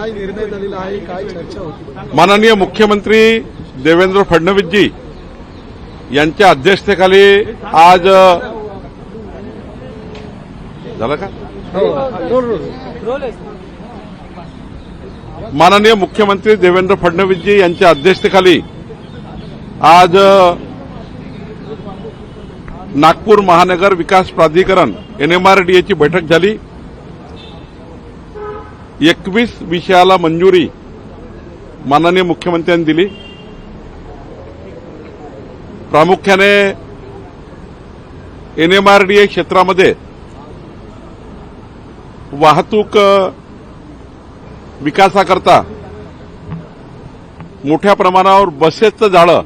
काय निर्णय झालेला आहे काय चर्चा होती? माननीय मुख्यमंत्री देवेंद्र फडणवीसजी यांच्या अध्यक्षतेखाली आज झालं का? माननीय मुख्यमंत्री देवेंद्र फडणवीसजी यांच्या अध्यक्षतेखाली आज नागपूर महानगर विकास प्राधिकरण एनएमआरडीएची बैठक झाली. एकवीस विषयाला मंजुरी माननीय मुख्यमंत्र्यांनी दिली. प्रामुख्याने एनएमआरडीए क्षेत्रामध्ये वाहतूक विकासाकरता मोठ्या प्रमाणावर बसेसचं जाळं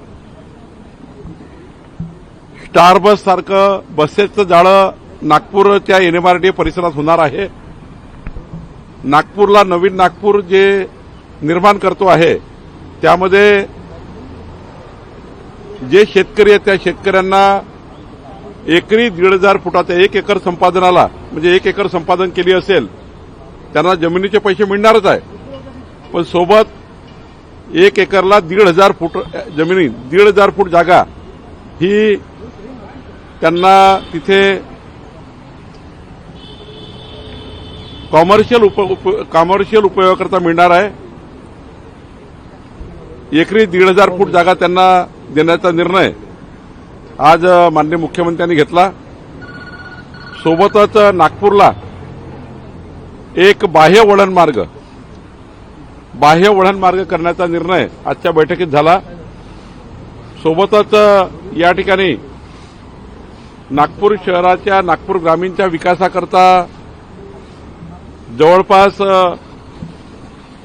स्टार बस सारखं बसेसचं जाळं नागपूरच्या एनएमआरडीए परिसरात होणार आहे. नागपूरला नवीन नागपूर जे निर्माण करतो आहे त्यामध्ये जे शेतकरी आहेत त्या शेतकऱ्यांना एकरी दीड हजार फुटाच्या एक एकर संपादनाला म्हणजे एक एकर संपादन केली असेल त्यांना जमिनीचे पैसे मिळणारच आहे. पण सोबत एक एकरला दीड हजार फूट जमिनी दीड हजार फूट जागा ही त्यांना तिथे कॉमर्शियल उप, उप कॉमर्शियल उपयोगाकरता मिळणार आहे. एकरी दीड हजार फूट जागा त्यांना देण्याचा निर्णय आज मान्य माननीय मुख्यमंत्र्यांनी घेतला. सोबतच नागपूरला एक बाह्य वळण मार्ग बाह्य वळण मार्ग करण्याचा निर्णय आजच्या बैठकीत झाला. सोबतच या ठिकाणी नागपूर शहराच्या नागपूर ग्रामीणच्या विकासाकरता जवळपास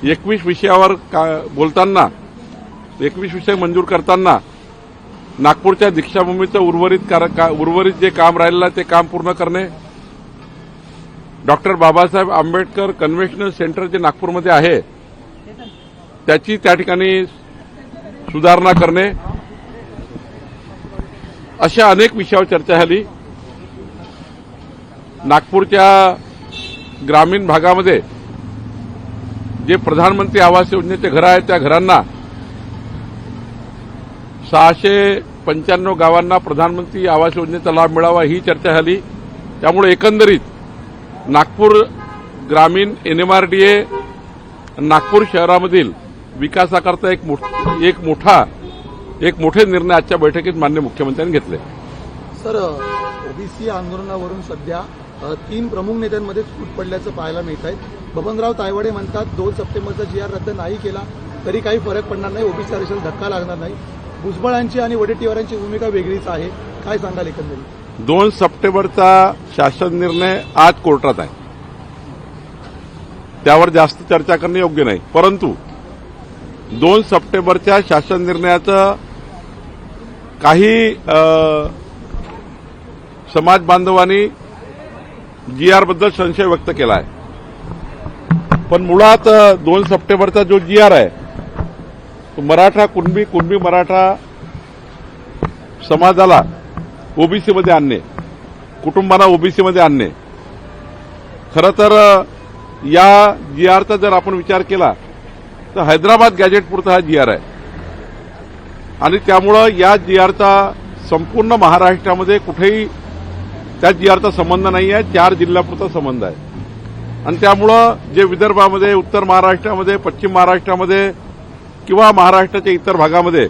एकवीस विषयावर का- बोलताना एकवीस विषय मंजूर करताना नागपूरच्या दीक्षाभूमीचं उर्वरित का- उर्वरित जे काम राहिलेलं आहे ते काम पूर्ण करणे. Doctor Babasaheb Ambedkar conventional centre जे नागपूरमध्ये आहे त्याची त्या ठिकाणी सुधारणा करणे. अशा अनेक विषयावर चर्चा झाली. नागपूरच्या ग्रामीण भागामध्ये जे प्रधानमंत्री आवास योजनेचे घरं आहेत त्या घरांना सहाशे पंच्याण्णव गावांना प्रधानमंत्री आवास योजनेचा लाभ मिळावा ही चर्चा झाली. त्यामुळे एकंदरीत नागपूर ग्रामीण एनएमआरडीए नागपूर शहरामधील विकासाकरता एक मोठ- एक मोठा एक मोठे निर्णय आजच्या बैठकीत मान्य मुख्यमंत्र्यांनी घेतले. सर ओबीसी आंदोलनावरून सध्या तीन प्रमुख नेत्यांमध्ये फूट पडल्याचं पाहायला मिळत आहे बबनराव तायवाडे म्हणतात दोन सप्टेंबरचा जी आर रद्द नाही केला तरी काही फरक पडणार नाही ओबीसी आरक्षणाला धक्का लागणार नाही. भुजबळांची आणि वडेट्टीवारांची भूमिका वेगळीच आहे. काय सांगाल एकंदरीत? दोन सप्टेंबरचा शासन निर्णय आज कोर्टात आहे. त्यावर जास्त चर्चा करणे योग्य नाही. परंतु दोन सप्टेंबरच्या शासन निर्णयाचं काही समाज बांधवांनी जी बद्दल संशय व्यक्त केला आहे पण मुळात दोन सप्टेंबरचा जो जी आर आहे तो मराठा कुणबी कुणबी मराठा समाजाला ओबीसीमध्ये आणणे कुटुंबांना ओबीसीमध्ये आणणे खरं तर या जी आरचा जर आपण विचार केला तर हैदराबाद गॅजेटपुरता हा जी आर आहे. आणि त्यामुळं या जी आरचा संपूर्ण महाराष्ट्रामध्ये कुठेही त्या जी आरचा संबंध नाही आहे चार जिल्ह्यापुरता संबंध आहे. आणि त्यामुळं जे विदर्भामध्ये उत्तर महाराष्ट्रामध्ये पश्चिम महाराष्ट्रामध्ये किंवा महाराष्ट्राच्या इतर भागामध्ये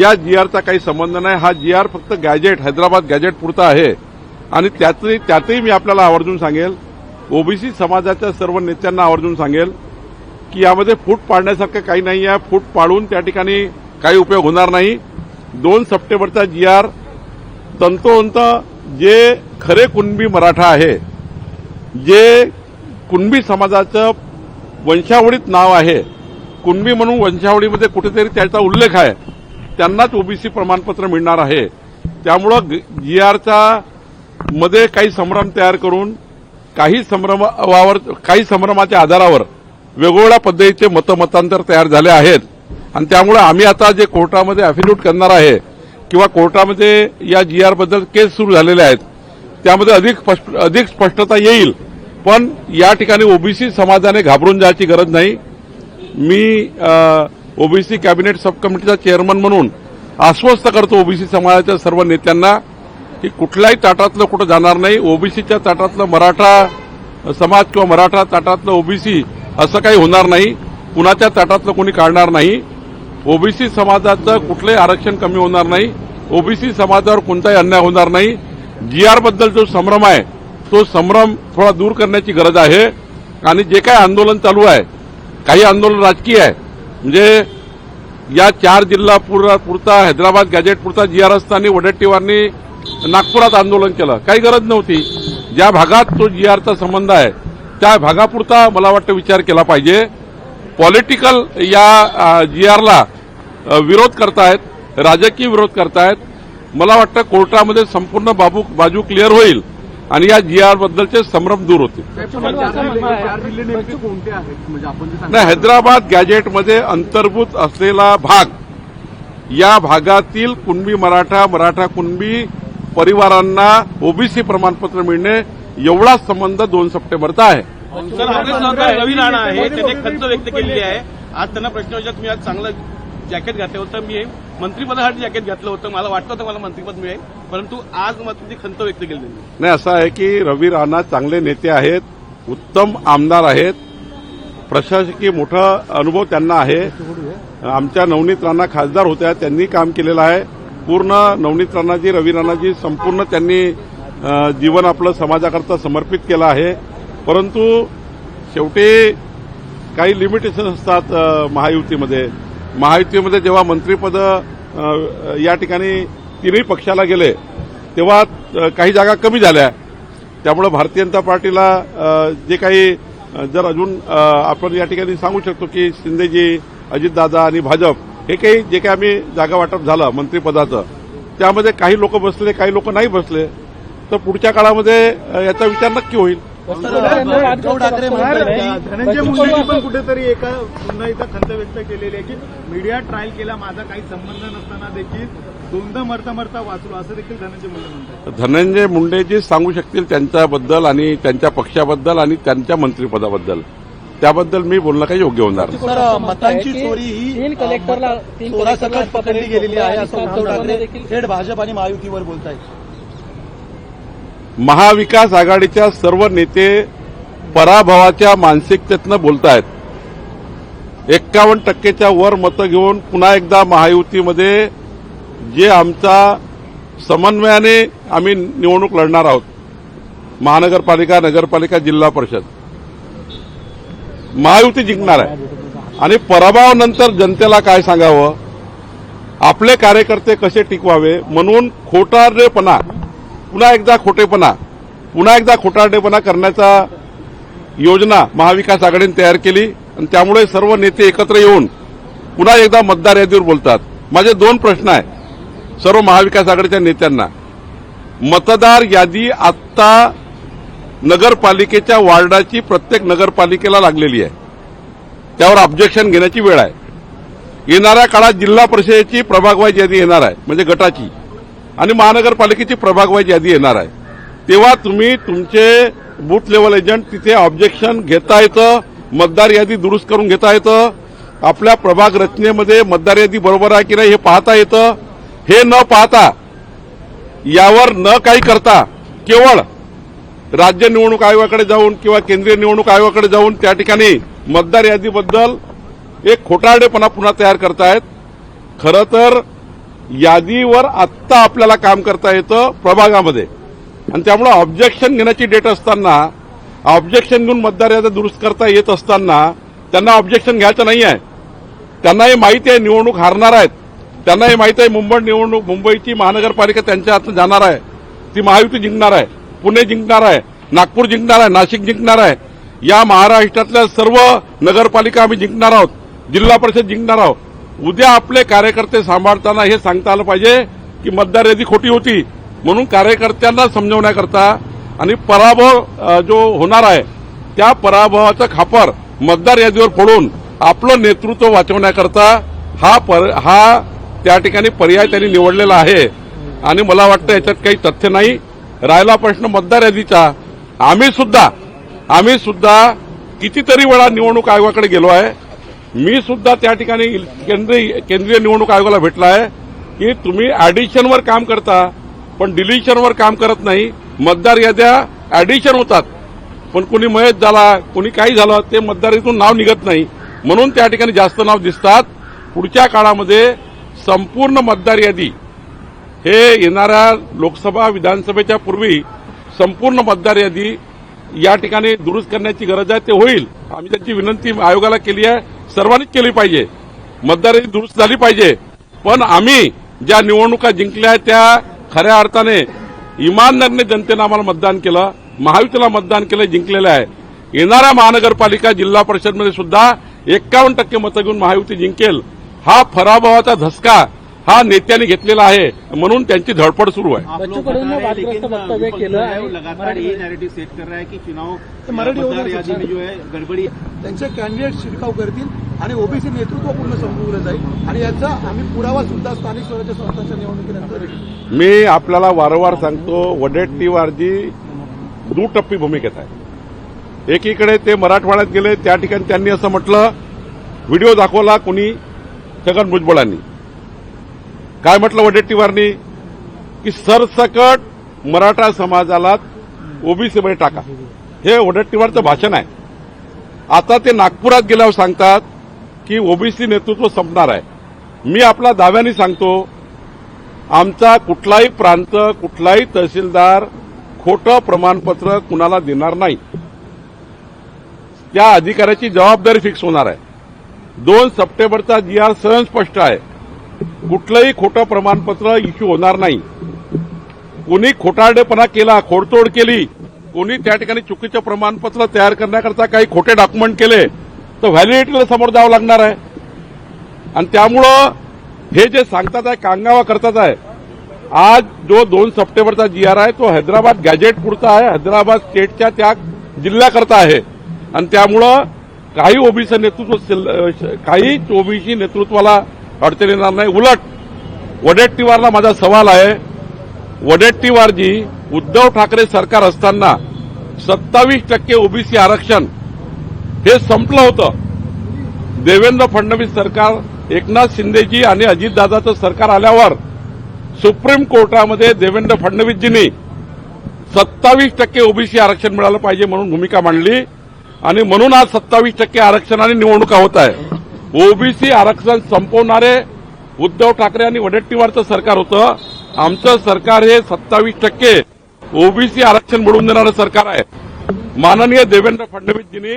या जी आरचा काही संबंध नाही. हा जी आर फक्त गॅजेट हैदराबाद गॅजेट पुरता आहे. आणि त्यातही त्यातही मी आपल्याला आवर्जून सांगेल ओबीसी समाजाच्या सर्व नेत्यांना आवर्जून सांगेल की यामध्ये फूट पाडण्यासारखं काही नाही आहे. फूट पाडून त्या ठिकाणी काही उपयोग होणार नाही. दोन सप्टेंबरचा जी आर तंतोतंत जे खरे कुणबी मराठा आहे जे कुणबी समाजाचं वंशावळीत नाव आहे कुणबी म्हणून वंशावळीमध्ये कुठेतरी त्याचा उल्लेख आहे त्यांनाच ओबीसी प्रमाणपत्र मिळणार आहे. त्यामुळं जी आरचा मध्ये काही संभ्रम तयार करून काही संभ्रमावर काही संभ्रमाच्या आधारावर वेगवेगळ्या पद्धतीचे मतमतांतर तयार झाले आहेत. आणि त्यामुळे आम्ही आता जे कोर्टामध्ये अफिड्यूट करणार आहे किंवा कोर्टामध्ये या जी आरबद्दल केस सुरू झालेल्या आहेत त्यामध्ये अधिक स्पष्ट- अधिक स्पष्टता येईल. पण या ठिकाणी ओबीसी समाजाने घाबरून जायची गरज नाही. मी ओबीसी कॅबिनेट सब कमिटीचा चेअरमन म्हणून आश्वस्त करतो ओबीसी समाजाच्या सर्व नेत्यांना की कुठल्याही ताटातलं कुठं जाणार नाही. ओबीसीच्या ताटातलं मराठा समाज किंवा मराठा ताटातलं ओबीसी असं काही होणार नाही. कुणाच्या ताटातलं कोणी काढणार नाही. ओबीसी समाजाचं कुठलंही आरक्षण कमी होणार नाही. ओबीसी समाजावर कोणताही अन्याय होणार नाही. जीआरबद्दल जो संभ्रम आहे तो संभ्रम थोडा दूर करण्याची गरज आहे. आणि जे काय आंदोलन चालू आहे काही आंदोलन राजकीय आहे म्हणजे या चार जिल्हा पुरता हैदराबाद गॅजेट पुरता जी आर असताना वडेट्टीवारनी नागपुरात आंदोलन केलं. काही गरज नव्हती. ज्या भागात तो जी आरचा संबंध आहे त्या भागापुरता मला वाटतं विचार केला पाहिजे. पॉलिटिकल या जी आरला विरोध करतायत. राजकीय विरोध करतायत. मला वाटतं कोर्टामध्ये संपूर्ण बाबू बाजू क्लिअर होईल आणि या जी आर बद्दलचे संभ्रम दूर होतील. नाही हैदराबाद गॅजेटमध्ये अंतर्भूत असलेला भाग या भागातील कुणबी मराठा मराठा कुणबी परिवारांना ओबीसी प्रमाणपत्र मिळणे एवढाच संबंध दोन सप्टेंबरचा आहे. रवी राणा आहे त्यांनी खंत व्यक्त केलेली आहे. आज त्यांना प्रश्न विचार तुम्ही आज चांगलं जॅकेट घातलं होतं मी मंत्रिपदासाठी जॅकेट घातलं होतं. मला वाटतं होतं मला मंत्रिपद मिळेल परंतु आज मात्र म्हणजे ती खंत व्यक्त केली नाही. असं आहे की रवी राणा चांगले नेते आहेत उत्तम आमदार आहेत. प्रशासकीय मोठा अनुभव त्यांना आहे. आमच्या नवनीत राणा खासदार होत्या त्यांनी काम केलेलं आहे. पूर्ण नवनीत राणाजी रवी राणाजी संपूर्ण त्यांनी जीवन आपलं समाजाकरता समर्पित केलं आहे. परंतु शेवटी काही लिमिटेशन असतात महायुतीमध्ये. महायुतीमध्ये जेव्हा मंत्रीपद या ठिकाणी तिन्ही पक्षाला गेले तेव्हा काही जागा कमी झाल्या. त्यामुळे भारतीय जनता पार्टीला जे काही जर अजून आपण या ठिकाणी सांगू शकतो की शिंदेजी अजितदादा आणि भाजप हे काही जे काही आम्ही जागा वाटप झालं मंत्रिपदाचं त्यामध्ये काही लोक बसले काही लोक नाही बसले तर पुढच्या काळामध्ये याचा विचार नक्की होईल. उद्धव ठाकरे धनंजय मुंडेंनी पण कुठेतरी एका पुन्हा इथं खंत व्यक्त केलेली आहे की मीडिया ट्रायल केला माझा काही संबंध नसताना देखील दोनदा मरता मरता वाचलो असं देखील धनंजय मुंडे म्हणतात. धनंजय मुंडे जे सांगू शकतील त्यांच्याबद्दल आणि त्यांच्या पक्षाबद्दल आणि त्यांच्या मंत्रिपदाबद्दल. त्याबद्दल मी बोलणं काही योग्य होणार नाही. सर मतांची चोरी ही तीन कलेक्टरला चोरासकट पकडली गेलेली आहे असं उद्धव ठाकरे देखील थेट भाजप आणि महायुतीवर बोलत आहेत महाविकास आघाडीच्या सर्व नेते पराभवाच्या मानसिकतेतनं बोलतायत. एक्कावन्न टक्केच्या वर मतं घेऊन पुन्हा एकदा महायुतीमध्ये जे आमचा समन्वयाने आम्ही निवडणूक लढणार आहोत. महानगरपालिका नगरपालिका जिल्हा परिषद. महायुती जिंकणार आहे. आणि पराभवानंतर जनतेला काय सांगावं? आपले कार्यकर्ते कसे टिकवावे? म्हणून खोटारेपणा पुन्हा एकदा खोटेपणा पुन्हा एकदा खोटारडेपणा करण्याचा योजना महाविकास आघाडीने तयार केली आणि त्यामुळे सर्व नेते एकत्र येऊन पुन्हा एकदा मतदार यादीवर बोलतात. माझे दोन प्रश्न आहे सर्व महाविकास आघाडीच्या नेत्यांना मतदार यादी आत्ता नगरपालिकेच्या वार्डाची प्रत्येक नगरपालिकेला लागलेली आहे. त्यावर ऑब्जेक्शन घेण्याची वेळ आहे. येणाऱ्या काळात जिल्हा परिषदेची प्रभागवाईज यादी येणार आहे म्हणजे गटाची. आणि महानगरपालिकेची प्रभागवाईज यादी येणार आहे. तेव्हा तुम्ही तुमचे बूथ लेवल एजंट तिथे ऑब्जेक्शन घेता येतं मतदार यादी दुरुस्त करून घेता येतं. आपल्या प्रभाग रचनेमध्ये मतदार यादी बरोबर आहे की नाही हे पाहता येतं. हे न पाहता यावर न काही करता केवळ राज्य निवडणूक आयोगाकडे जाऊन किंवा केंद्रीय निवडणूक आयोगाकडे जाऊन त्या ठिकाणी मतदार यादीबद्दल एक खोटारडेपणा पुन्हा तयार करतायत. खरं तर यादीवर आत्ता आपल्याला काम करता येतं प्रभागामध्ये. आणि त्यामुळे ऑब्जेक्शन घेण्याची डेट असताना ऑब्जेक्शन घेऊन मतदार याद्या दुरुस्त करता येत असताना त्यांना ऑब्जेक्शन घ्यायचं नाही आहे. त्यांना हे माहिती आहे निवडणूक हारणार आहेत. त्यांना हे माहिती आहे मुंबई निवडणूक मुंबईची महानगरपालिका त्यांच्या हातून जाणार आहे. ती महायुती जिंकणार आहे. पुणे जिंकणार आहे. नागपूर जिंकणार आहे. नाशिक जिंकणार आहे. या महाराष्ट्रातल्या सर्व नगरपालिका आम्ही जिंकणार आहोत. जिल्हा परिषद जिंकणार आहोत. उद्या आपले कार्यकर्ते सांभाळताना हे सांगता आलं पाहिजे की मतदार यादी खोटी होती. म्हणून कार्यकर्त्यांना समजवण्याकरता आणि पराभव जो होणार आहे त्या पराभवाचं खापर मतदार यादीवर फोडून आपलं नेतृत्व वाचवण्याकरता हा पर, हा त्या ठिकाणी पर्याय त्यांनी निवडलेला आहे. आणि मला वाटतं याच्यात काही तथ्य नाही. राहिला प्रश्न मतदार यादीचा. आम्ही सुद्धा आम्ही सुद्धा कितीतरी वेळा निवडणूक आयोगाकडे गेलो आहे. मी सुद्धा त्या ठिकाणी केंद्रीय केंद्रीय निवडणूक आयोगाला भेटला आहे की तुम्ही ऍडिशनवर काम करता पण डिलिशनवर काम करत नाही. मतदार याद्या ऍडिशन होतात. पण कोणी मयत झाला कोणी काही झालं ते मतदारीतून नाव निघत नाही. म्हणून त्या ठिकाणी जास्त नाव दिसतात. पुढच्या काळामध्ये संपूर्ण मतदार यादी हे येणाऱ्या लोकसभा विधानसभेच्या पूर्वी संपूर्ण मतदार यादी या ठिकाणी दुरुस्त करण्याची गरज आहे ते होईल. आम्ही त्यांची विनंती आयोगाला केली आहे. सर्वांनीच केली पाहिजे. मतदार दुरुस्त झाली पाहिजे. पण आम्ही ज्या निवडणुका जिंकल्या आहेत त्या खऱ्या अर्थाने इमानदारीने जनतेनं आम्हाला मतदान केलं महायुतीला मतदान केलं जिंकलेलं आहे. येणाऱ्या महानगरपालिका जिल्हा परिषदमध्ये सुद्धा एक्कावन्न टक्के मतं घेऊन महायुती जिंकेल. हा पराभवाचा धसका हा नेत्यांनी घेतलेला आहे. म्हणून त्यांची धडपड सुरू आहे. हैं, है, है। है त्यांचे कॅन्डिडेट शिरकाव करतील आणि ओबीसी नेतृत्व पूर्ण संपवलं जाईल. आणि याचा आम्ही पुरावा सुद्धा स्थानिक स्वराज्य संस्थांच्या निवडणुकीनंतर. मी आपल्याला वारंवार सांगतो वडेट्टीवारजी दुटप्पी भूमिकेत आहे. एकीकडे ते मराठवाड्यात गेले त्या ठिकाणी त्यांनी असं म्हटलं व्हिडिओ दाखवला कुणी? छगन भुजबळांनी. काय म्हटलं वडेट्टीवारनी की सरसकट मराठा समाजाला ओबीसीमध्ये टाका. हे वडेट्टीवारचं भाषण आहे. आता ते नागपुरात गेल्यावर सांगतात की ओबीसी नेतृत्व संपणार आहे. मी आपला दाव्याने सांगतो आमचा कुठलाही प्रांत कुठलाही तहसीलदार खोटं प्रमाणपत्र कुणाला देणार नाही. त्या अधिकाऱ्याची जबाबदारी फिक्स होणार आहे. दोन सप्टेंबरचा जी आर सहन स्पष्ट आहे. कुठलंही खोटं प्रमाणपत्र इश्यू होणार नाही. कोणी खोटारडेपणा केला खोडतोड केली कोणी त्या ठिकाणी चुकीचं प्रमाणपत्र तयार करण्याकरता काही खोटे डॉक्युमेंट केले तर व्हॅलिडिटीला समोर जावं लागणार आहे. आणि त्यामुळं हे जे सांगतात आहे कांगावा करतात आहे आज जो दोन सप्टेंबरचा जी आर आहे तो हैदराबाद गॅजेट पुरता आहे हैदराबाद स्टेटच्या त्या जिल्ह्याकरता आहे. आणि त्यामुळं काही ओबीसी नेतृत्व काही ओबीसी नेतृत्वाला अडचण येणार नाही. उलट वडेट्टीवारला माझा सवाल आहे. वडेट्टीवारजी उद्धव ठाकरे सरकार असताना सत्तावीस टक्के ओबीसी आरक्षण हे संपलं होतं. देवेंद्र फडणवीस सरकार एकनाथ शिंदेजी आणि अजितदादाचं सरकार आल्यावर सुप्रीम कोर्टामध्ये देवेंद्र फडणवीसजींनी सत्तावीस टक्के ओबीसी आरक्षण मिळालं पाहिजे म्हणून भूमिका मांडली. आणि म्हणून आज सत्तावीस टक्के आरक्षणाने निवडणुका होत आहे ओबीसी आरक्षण संपवणारे उद्धव ठाकरे आणि वडेट्टीवारचं सरकार होतं. आमचं सरकार हे सत्तावीस टक्के ओबीसी आरक्षण मिळवून देणारं सरकार आहे. माननीय देवेंद्र फडणवीसजींनी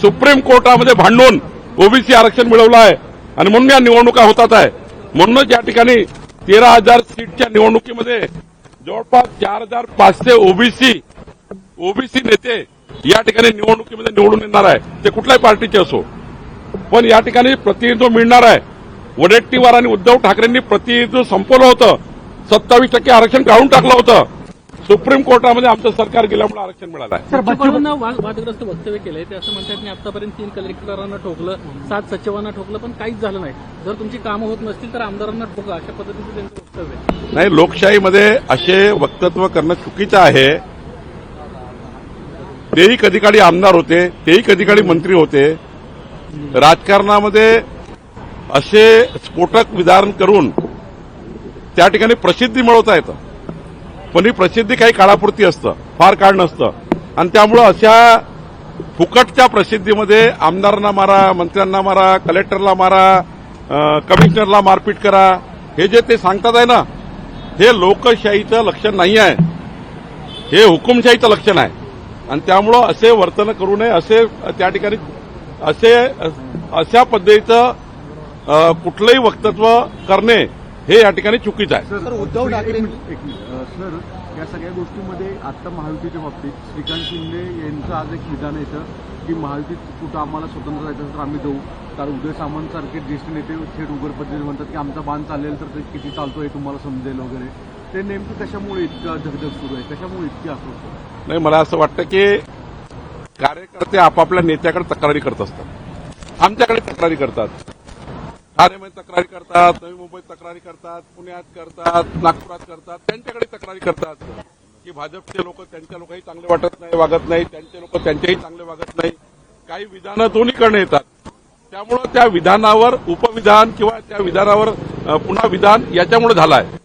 सुप्रीम कोर्टामध्ये भांडून ओबीसी आरक्षण मिळवलं आहे. आणि म्हणून या निवडणुका होतात आहे. म्हणूनच या ठिकाणी तेरा हजार सीटच्या निवडणुकीमध्ये जवळपास चार हजार पाचशे ओबीसी ओबीसी नेते या ठिकाणी निवडणुकीमध्ये निवडून येणार आहे. ते कुठल्याही पार्टीचे असो. पण या ठिकाणी प्रतिनिधित्व मिळणार आहे. वडेट्टीवार आणि उद्धव ठाकरेंनी प्रतिनिधित्व संपवलं होतं. सत्तावीस टक्के आरक्षण काढून टाकलं होतं. सुप्रीम कोर्टामध्ये आमचं सरकार गेल्यामुळे आरक्षण मिळालं आहे. वादग्रस्त वक्तव्य केलंय. ते असं म्हणतात मी आतापर्यंत तीन कलेक्टरांना ठोकलं सात सचिवांना ठोकलं पण काहीच झालं नाही. जर तुमची कामं होत नसतील तर आमदारांना ठोका. अशा पद्धतीचं त्यांचं वक्तव्य आहे. नाही लोकशाहीमध्ये असे वक्तव्य करणं चुकीचं आहे. तेही कधी काळी आमदार होते तेही कधी काळी मंत्री होते. राजकारणामध्ये असे स्फोटक विधान करून त्या ठिकाणी प्रसिद्धी मिळवता येतं. पण ही प्रसिद्धी काही काळापुरती असतं फार काळ नसतं. आणि त्यामुळं अशा फुकटच्या प्रसिद्धीमध्ये आमदारांना मारा मंत्र्यांना मारा कलेक्टरला मारा कमिशनरला मारपीट करा हे जे ते सांगतात आहे ना हे लोकशाहीचं लक्षण नाही आहे. हे हुकुमशाहीचं लक्षण आहे. आणि त्यामुळं असे वर्तन करू नये असे त्या ठिकाणी असे अशा पद्धतीचं कुठलंही वक्तव्य करणे हे या ठिकाणी चुकीचं आहे. सर, उद्धव ठाकरे- सर या सगळ्या गोष्टीमध्ये आता महायुतीच्या बाबतीत श्रीकांत शिंदे यांचं आज एक विधान येतं की महायुतीत कुठं आम्हाला स्वतंत्र जायचं तर आम्ही जाऊ. कारण उदय सामंत सारखे ज्येष्ठ नेते थेट उघड पद्धतीने म्हणतात की आमचा बांध चालेल तर ते किती चालतो हे तुम्हाला समजेल वगैरे. ते नेमकं कशामुळे इतकं धगधग सुरू आहे? कशामुळे इतकी अस्वस्थ नाही मला असं वाटतं की कार्यकर्ते आपापल्या नेत्याकडे तक्रारी करत असतात. आमच्याकडे तक्रारी करतात. ठाणेमध्ये तक्रारी करतात नवी मुंबईत तक्रारी करतात पुण्यात करतात नागपुरात करतात त्यांच्याकडे तक्रारी करतात. की भाजपचे लोक त्यांच्या लोकही चांगले वाटत नाही वागत नाही त्यांचे लोक त्यांच्याही चांगले वागत नाही. काही विधानं दोन्हीकडे येतात. त्यामुळं त्या विधानावर उपविधान किंवा त्या विधानावर पुन्हा विधान याच्यामुळे झालं आहे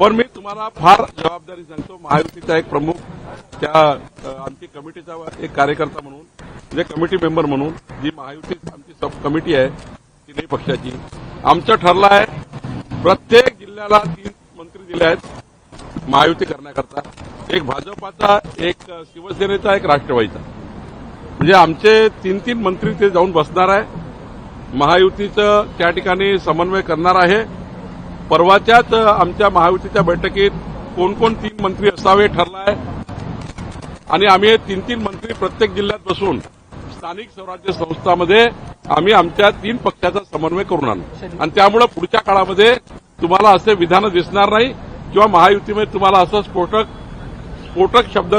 पण मी तुम्हाला फार जबाबदारी सांगतो. महायुतीचा एक प्रमुख त्या आमची कमिटीचा एक कार्यकर्ता म्हणून म्हणजे कमिटी मेंबर म्हणून जी महायुती आमची सब कमिटी आहे तिन्ही पक्षाची. आमचं ठरलं आहे प्रत्येक जिल्ह्याला तीन मंत्री दिले आहेत महायुती करण्याकरता. एक भाजपाचा एक शिवसेनेचा एक राष्ट्रवादीचा. म्हणजे आमचे तीन तीन मंत्री ते जाऊन बसणार आहे. महायुतीचं त्या ठिकाणी समन्वय करणार आहे. परवाच्याच आमच्या महायुतीच्या बैठकीत कोण कोण तीन मंत्री असावे ठरलाय? आहे आणि आम्ही तीन तीन मंत्री प्रत्येक जिल्ह्यात बसून स्थानिक स्वराज्य संस्थामध्ये आम्ही आमच्या तीन पक्षाचा समन्वय करून आणू. आणि त्यामुळे पुढच्या काळामध्ये तुम्हाला असे विधानं दिसणार नाही किंवा महायुतीमध्ये तुम्हाला असं स्फोटक स्फोटक शब्द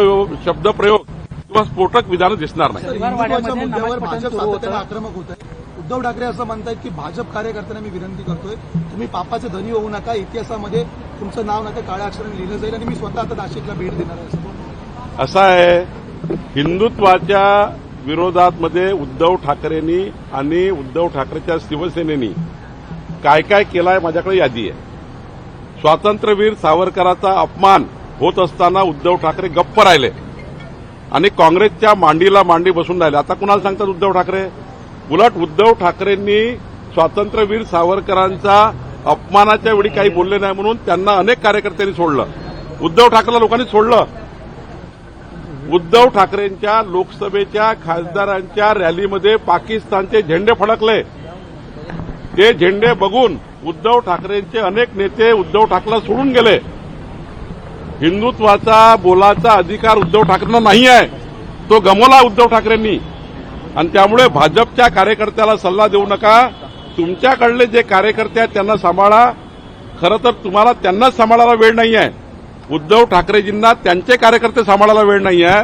शब्दप्रयोग किंवा स्फोटक विधानं दिसणार नाही. आक्रमक होत आहे उद्धव ठाकरे असं म्हणतायत की भाजप कार्यकर्त्यांना मी विनंती करतोय तुम्ही पापाचे धनी होऊ नका इतिहासामध्ये तुमचं नाव नका काळ्या अक्षराने लिहिलं जाईल आणि मी स्वतः आता नाशिकला भेट देणार आहे. असं आहे हिंदुत्वाच्या विरोधात मध्ये उद्धव ठाकरेंनी आणि उद्धव ठाकरेच्या शिवसेनेनी काय काय केलाय माझ्याकडे यादी आहे. स्वातंत्र्यवीर सावरकराचा अपमान होत असताना उद्धव ठाकरे गप्प राहिले आणि काँग्रेसच्या मांडीला मांडी बसून राहिले. आता कुणाला सांगतात उद्धव ठाकरे? उलट उद्धव ठाकरेंनी स्वातंत्र्यवीर सावरकरांचा अपमानाच्या वेळी काही बोलले नाही म्हणून त्यांना अनेक कार्यकर्त्यांनी सोडलं. उद्धव ठाकरेला लोकांनी सोडलं. उद्धव ठाकरेंच्या लोकसभेच्या खासदारांच्या रॅलीमध्ये पाकिस्तानचे झेंडे फडकले. ते झेंडे बघून उद्धव ठाकरेंचे अनेक नेते उद्धव ठाकरेला सोडून गेले. हिंदुत्वाचा बोलाचा अधिकार उद्धव ठाकरेंना नाही आहे. तो गमवला उद्धव ठाकरेंनी. आणि त्यामुळे भाजपच्या कार्यकर्त्याला सल्ला देऊ नका. तुमच्याकडले जे कार्यकर्ते आहेत त्यांना सांभाळा. खरं तर तुम्हाला त्यांनाच सांभाळायला वेळ नाही आहे उद्धव ठाकरेजींना त्यांचे कार्यकर्ते सांभाळायला वेळ नाही आहे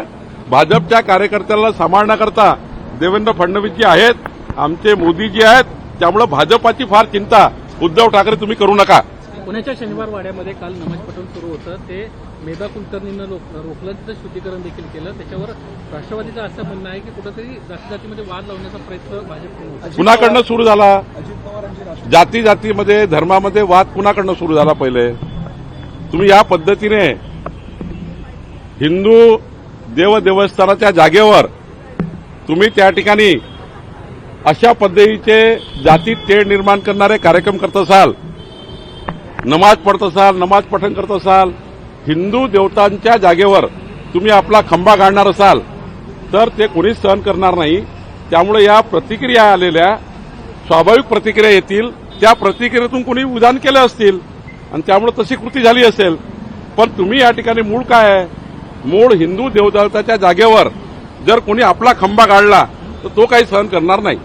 भाजपच्या कार्यकर्त्याला सांभाळण्याकरता देवेंद्र फडणवीसजी आहेत. आमचे मोदीजी आहेत. त्यामुळे भाजपाची फार चिंता. उद्धव ठाकरे तुम्ही करू नका. पुण्याच्या शनिवार वाड्यामध्ये काल नमाज पठण सुरू होतं. ते मेधा कुलकर्णीनं रोखलं तिथं शुद्धीकरण देखील केलं. त्याच्यावर राष्ट्रवादीचं असं म्हणणं आहे की कुठंतरी जाती जातीमध्ये वाद लावण्याचा प्रयत्न भाजपकडून होतो कुणाकडनं सुरू झाला? जाती जातीमध्ये धर्मामध्ये वाद कुणाकडनं सुरू झाला पहिले? तुम्ही या पद्धतीने हिंदू देवदेवस्थानाच्या जागेवर तुम्ही त्या ठिकाणी अशा पद्धतीचे जातीत तेढ निर्माण करणारे कार्यक्रम करत असाल नमाज पढत असाल नमाज पठण करत असाल हिंदू देवतांच्या जागेवर तुम्ही आपला खंबा गाडणार असाल तर ते कोणीच सहन करणार नाही. त्यामुळे या प्रतिक्रिया आलेल्या स्वाभाविक प्रतिक्रिया येतील. त्या प्रतिक्रियेतून कोणी उदान केले असतील आणि त्यामुळे तशी कृती झाली असेल. पण तुम्ही या ठिकाणी मूळ काय आहे? मूळ हिंदू देवदेवताच्या जागेवर जर कोणी आपला खंबा गाडला तर तो काही सहन करणार नाही.